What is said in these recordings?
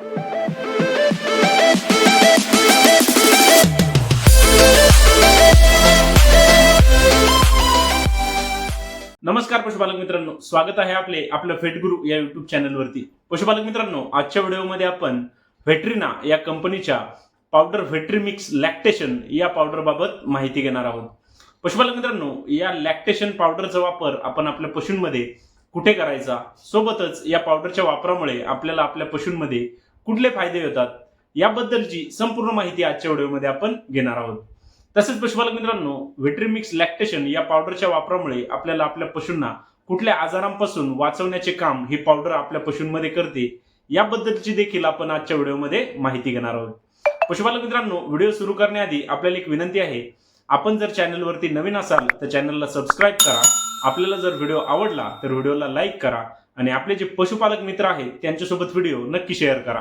नमस्कार पशुपालक मित्रांनो स्वागत आहे आपले आपलं फेटगुरु या युट्यूब चॅनलवरती पशुपालक मित्रांनो आजच्या व्हिडिओमध्ये आपण व्हेट्रिना या कंपनीच्या पावडर व्हेट्री मिक्स लॅक्टेशन या पावडर बाबत माहिती घेणार आहोत. पशुपालक मित्रांनो या लॅक्टेशन पावडरचा वापर आपण आपल्या पशूंमध्ये कुठे करायचा? सोबतच या पावडरच्या वापरामुळे आपल्याला आपल्या पशूंमध्ये कुठले फायदे होतात याबद्दलची संपूर्ण माहिती आजच्या व्हिडिओमध्ये आपण घेणार आहोत. तसेच पशुपालक मित्रांनो व्हेट्रिमिक्स लॅक्टेशन या पावडरच्या वापरामुळे आपल्याला आपल्या पशूंना कुठल्या आजारांपासून वाचवण्याचे काम ही पावडर आपल्या पशूंमध्ये करते याबद्दलची देखील आपण आजच्या व्हिडिओमध्ये माहिती घेणार आहोत. पशुपालक मित्रांनो व्हिडिओ सुरू करण्याआधी आपल्याला एक विनंती आहे आपण जर चॅनलवरती नवीन असाल तर चॅनलला सबस्क्राईब करा. आपल्याला जर व्हिडिओ आवडला तर व्हिडिओला लाईक करा. आणि आपले जे पशुपालक मित्र आहेत त्यांच्यासोबत व्हिडिओ नक्की शेअर करा.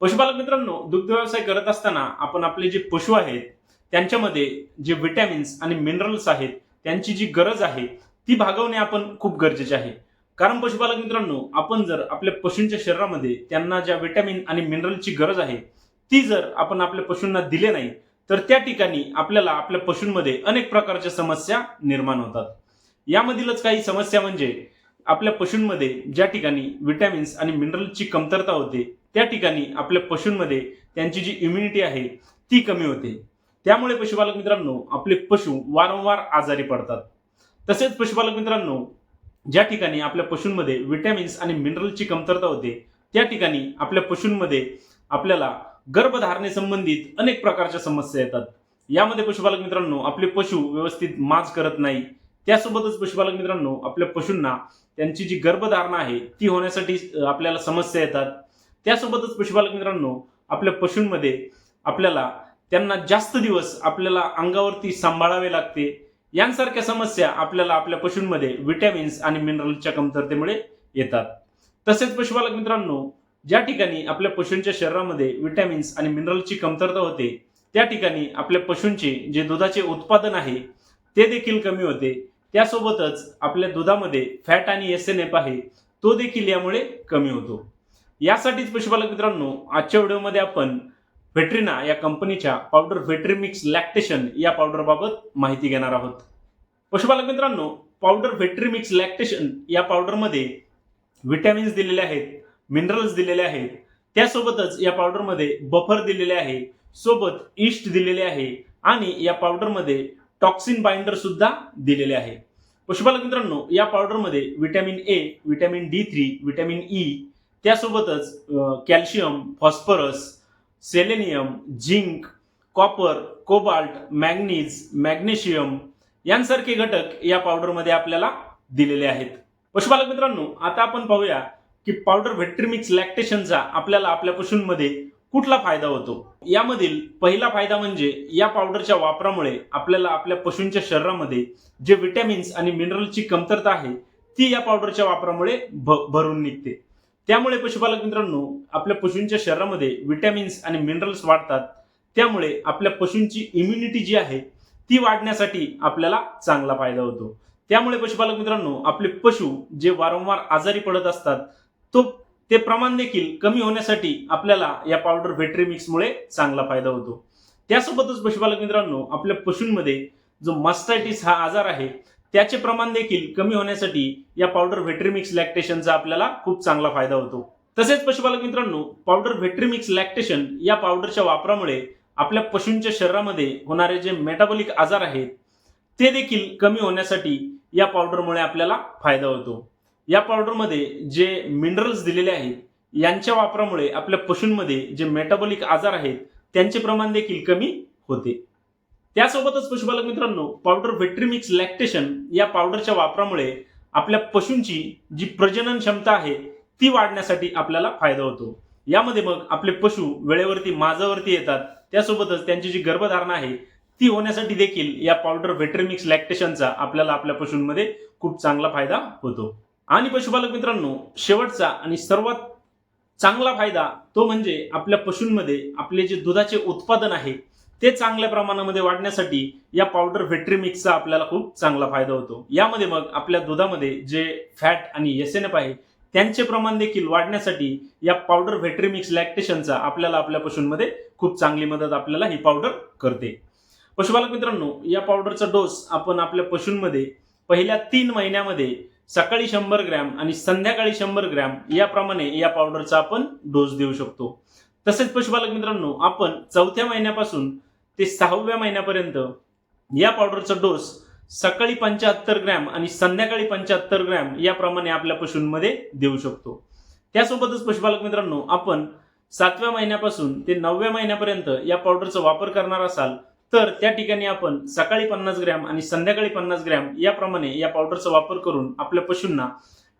पशुपालक मित्रांनो दुग्ध व्यवसाय करत असताना आपण आपले जे पशु आहेत त्यांच्यामध्ये जे विटॅमिन्स आणि मिनरल्स आहेत त्यांची जी गरज आहे ती भागवणे आपण खूप गरजेचे आहे. कारण पशुपालक मित्रांनो आपण जर आपल्या पशूंच्या शरीरामध्ये त्यांना ज्या विटॅमिन आणि मिनरलची गरज आहे ती जर आपण आपल्या पशूंना दिले नाही तर त्या ठिकाणी आपल्याला आपल्या पशूंमध्ये अनेक प्रकारच्या समस्या निर्माण होतात. यामधीलच काही समस्या म्हणजे आपल्या पशूंमध्ये ज्या ठिकाणी विटॅमिन्स आणि मिनरलची कमतरता होते त्या ठिकाणी आपल्या पशूंमध्ये त्यांची जी इम्युनिटी आहे ती कमी होते. त्यामुळे पशुपालक मित्रांनो आपले पशु वारंवार आजारी पडतात. तसेच पशुपालक मित्रांनो ज्या ठिकाणी आपल्या पशूंमध्ये विटॅमिन्स आणि मिनरलची कमतरता होते त्या ठिकाणी आपल्या पशूंमध्ये आपल्याला गर्भधारणे संबंधित अनेक प्रकारच्या समस्या येतात. यामध्ये पशुपालक मित्रांनो आपले पशु व्यवस्थित माज करत नाही त्यासोबतच पशुपालक मित्रांनो आपल्या पशूंना त्यांची जी गर्भधारणा आहे ती होण्यासाठी आपल्याला समस्या येतात. त्यासोबतच पशुपालक मित्रांनो आपल्या पशूंमध्ये आपल्याला त्यांना जास्त दिवस आपल्याला अंगावरती सांभाळावे लागते. यांसारख्या समस्या आपल्याला आपल्या पशूंमध्ये विटॅमिन्स आणि मिनरलच्या कमतरतेमुळे येतात. तसेच पशुपालक मित्रांनो ज्या ठिकाणी आपल्या पशूंच्या शरीरामध्ये विटॅमिन्स आणि मिनरलची कमतरता होते त्या ठिकाणी आपल्या पशूंचे जे दुधाचे उत्पादन आहे ते देखील कमी होते. त्यासोबतच आपल्या दुधामध्ये फॅट आणि एस एन एफ आहे तो देखील यामुळे कमी होतो. यासाठीच पशुपालक मित्रांनो आजच्या व्हिडिओमध्ये आपण व्हेट्रिना या कंपनीच्या पावडर व्हेट्रीमिक्स लॅक्टेशन या पावडरबाबत माहिती घेणार आहोत. पशुपालक मित्रांनो पावडर व्हेट्रीमिक्स लॅक्टेशन या पावडरमध्ये व्हिटॅमिन्स दिलेले आहेत मिनरल्स दिलेले आहेत त्यासोबतच या पावडरमध्ये बफर दिलेले आहे सोबत ईस्ट दिलेले आहे आणि या पावडरमध्ये टॉक्सिन बाइंडर सुद्धा दिलेले आहे. पशुपालक मित्रांनो या पावडरमध्ये vitamin A vitamin D three vitamin E त्यासोबतच calcium phosphorus selenium zinc copper cobalt manganese magnesium यांसारखे घटक या पावडरमध्ये आपल्याला दिलेले आहेत. पशुपालक मित्रांनो आता आपण पाहूया की पावडर व्हेट्रिमिक्स लॅक्टेशनचा आपल्याला आपल्या पशूंमध्ये कुठला फायदा होतो? यामधील पहिला फायदा म्हणजे या पावडरच्या वापरामुळे आपल्याला आपल्या पशूंच्या शरीरामध्ये जे विटॅमिन्स आणि मिनरलची कमतरता आहे ती या पावडरच्या वापरामुळे भ- भरून निघते. त्यामुळे पशुपालक मित्रांनो आपल्या पशूंच्या शरीरामध्ये विटॅमिन्स आणि मिनरल्स वाढतात. त्यामुळे आपल्या पशूंची इम्युनिटी जी आहे ती वाढण्यासाठी आपल्याला चांगला फायदा होतो. त्यामुळे पशुपालक मित्रांनो आपले पशु जे वारंवार आजारी पडत असतात तो ते प्रमाण देखील कमी होण्यासाठी आपल्याला या पावडर व्हेट्रिमिक्समुळे चांगला फायदा होतो. त्यासोबतच पशुपालक मित्रांनो आपल्या पशूंमध्ये जो मास्टायटिस हा आजार आहे त्याचे प्रमाण देखील कमी होण्यासाठी या पावडर व्हेट्रिमिक्स लॅक्टेशनचा आपल्याला खूप चांगला फायदा होतो. तसेच पशुपालक मित्रांनो पावडर व्हेट्रिमिक्स लॅक्टेशन या पावडरच्या वापरामुळे आपल्या पशूंच्या शरीरामध्ये होणारे जे मेटाबॉलिक आजार आहेत ते देखील कमी होण्यासाठी या पावडरमुळे आपल्याला फायदा होतो. या पावडरमध्ये जे मिनरल्स दिलेले आहेत यांच्या वापरामुळे आपल्या पशूंमध्ये जे मेटाबॉलिक आजार आहेत त्यांचे प्रमाण देखील कमी होते. त्यासोबतच पशुपालक मित्रांनो पावडर व्हेट्रीमिक्स लॅक्टेशन या पावडरच्या वापरामुळे आपल्या पशूंची जी प्रजनन क्षमता आहे ती वाढण्यासाठी आपल्याला फायदा होतो. यामध्ये मग आपले पशु वेळेवरती माझावरती येतात. त्यासोबतच त्यांची जी गर्भधारणा आहे ती होण्यासाठी देखील या पावडर व्हेट्रीमिक्स लॅक्टेशनचा आपल्याला आपल्या पशूंमध्ये खूप चांगला फायदा होतो. आणि पशुपालक मित्रांनो शेवटचा आणि सर्वात चांगला फायदा तो म्हणजे आपल्या पशूंमध्ये आपले जे दुधाचे उत्पादन आहे ते चांगल्या प्रमाणामध्ये वाढण्यासाठी या पावडर व्हेट्रिमिक्सचा आपल्याला खूप चांगला फायदा होतो. यामध्ये मग आपल्या दुधामध्ये जे फॅट आणि एस एन एफ आहे त्यांचे प्रमाण देखील वाढण्यासाठी या पावडर व्हेट्रीमिक्स लॅक्टेशनचा आपल्याला आपल्या पशूंमध्ये खूप चांगली मदत आपल्याला ही पावडर करते. पशुपालक मित्रांनो या पावडरचा डोस आपण आपल्या पशूंमध्ये पहिल्या तीन महिन्यामध्ये सकाळी शंभर ग्रॅम आणि संध्याकाळी शंभर ग्रॅम याप्रमाणे या पावडरचा आपण डोस देऊ शकतो. तसेच पशुपालक मित्रांनो आपण चौथ्या महिन्यापासून ते सहाव्या महिन्यापर्यंत या पावडरचा डोस सकाळी पंच्याहत्तर ग्रॅम आणि संध्याकाळी पंच्याहत्तर ग्रॅम याप्रमाणे आपल्या पशूंमध्ये देऊ शकतो. त्यासोबतच पशुपालक मित्रांनो आपण सातव्या महिन्यापासून ते नवव्या महिन्यापर्यंत या पावडरचा वापर करणार असाल तर त्या ठिकाणी आपण सकाळी पन्नास ग्रॅम आणि संध्याकाळी पन्नास ग्रॅम याप्रमाणे या पावडरचा वापर करून आपल्या पशूंना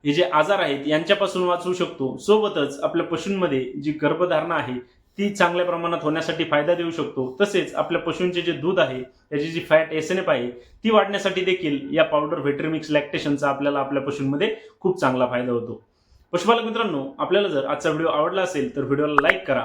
हे जे आजार आहेत यांच्यापासून वाचवू शकतो. सोबतच आपल्या पशूंमध्ये जी गर्भधारणा आहे ती चांगल्या प्रमाणात होण्यासाठी फायदा देऊ शकतो. तसेच आपल्या पशूंचे जे दूध आहे त्याची जी फॅट एस एन एफ आहे ती वाढण्यासाठी देखील या पावडर व्हेटरमिक्स लॅक्टेशनचा आपल्याला आपल्या पशूंमध्ये खूप चांगला फायदा होतो. पशुपालक मित्रांनो आपल्याला जर आजचा व्हिडिओ आवडला असेल तर व्हिडिओला लाईक करा.